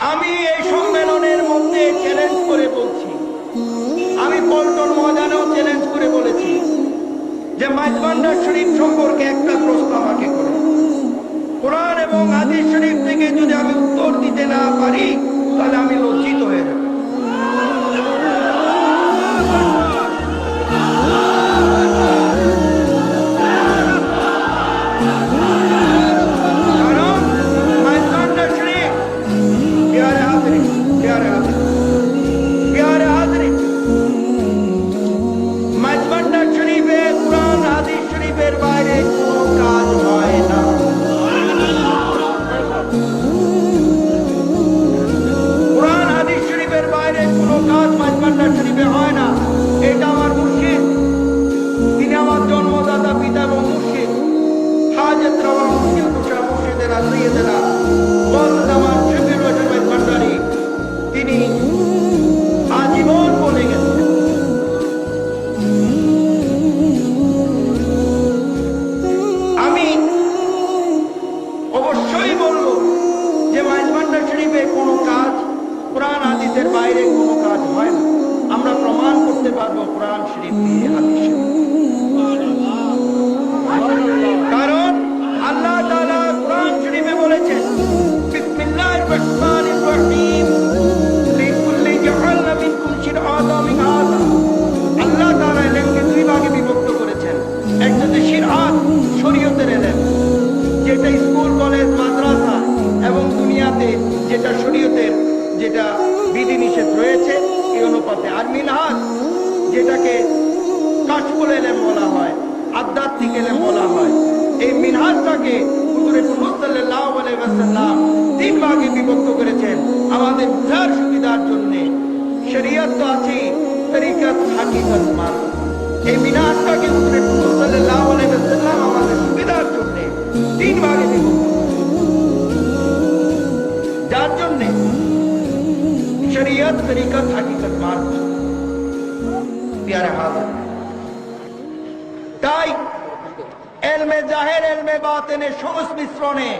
আমি এই সম্মেলনের মধ্যে চ্যালেঞ্জ করে বলছি। আমি পল্টন ময়দানেও চ্যালেঞ্জ করে বলেছি যে মাইজবান্ডার শরীফ সম্পর্কে একটা প্রশ্ন আমাকে করে। কোরআন এবং আদি শরীফ থেকে যদি আমি উত্তর দিতে না পারি, তাহলে আমি লজ্জিত হয়ে শফির হোসেন মাইজবান্ডারি তিনি আজীবন বলে গেছেন। আমি অবশ্যই বলব যে মাইজবান্ডার শরীফে কোনো কাজ কোরআন হাদিসের বাইরে কোনো কাজ হয় আমরা প্রমাণ করতে পারব কোরআন শরীফ দিয়ে হাদিস। যেটা বিধিনিষেধ রয়েছে, এই অনুপাতে। আর মিনহাজ, যেটাকে কাশফুল এলেম বলা হয়, আধ্যাত্মিক এলেম বলা হয়, এই মিনহাজটাকে তিন ভাগে বিভক্ত করেছেন। আমাদের বুঝার সুবিধার জন্য শরীয়ত তো আছে এই মিনহাজটাকে শরীয়ত তরিকত হাকিকত মার্গ প্যারে হাজার তাই এলমে জাহের এলমে বাতেনের সংমিশ্রণে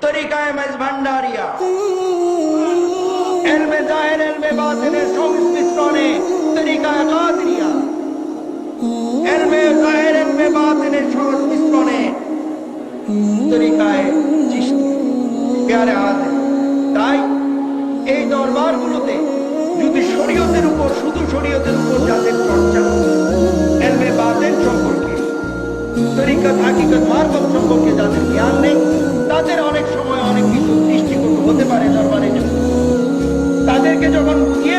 তরিকায় মেজ ভান্ডারিয়া এলমে জাহের এলমে বাতেনের সংমিশ্রণে তরিকায় কাদরিয়া এলমে জাহের এলমে বাতেনের সংমিশ্রণে তরিকায় চিশতি প্যারে হাজার তাই এই দরবারগুলোতে যদি শরীয়তের উপর, শুধু শরীয়তের উপর যাদের চর্চা, এলমে বাদের সম্পর্কে তরিকত হাকিকত মারফত সম্পর্কে যাদের জ্ঞান নেই, তাদের অনেক সময় অনেক কিছু দৃষ্টিকোণ হতে পারে দরবারে তাদেরকে যখন বুঝিয়ে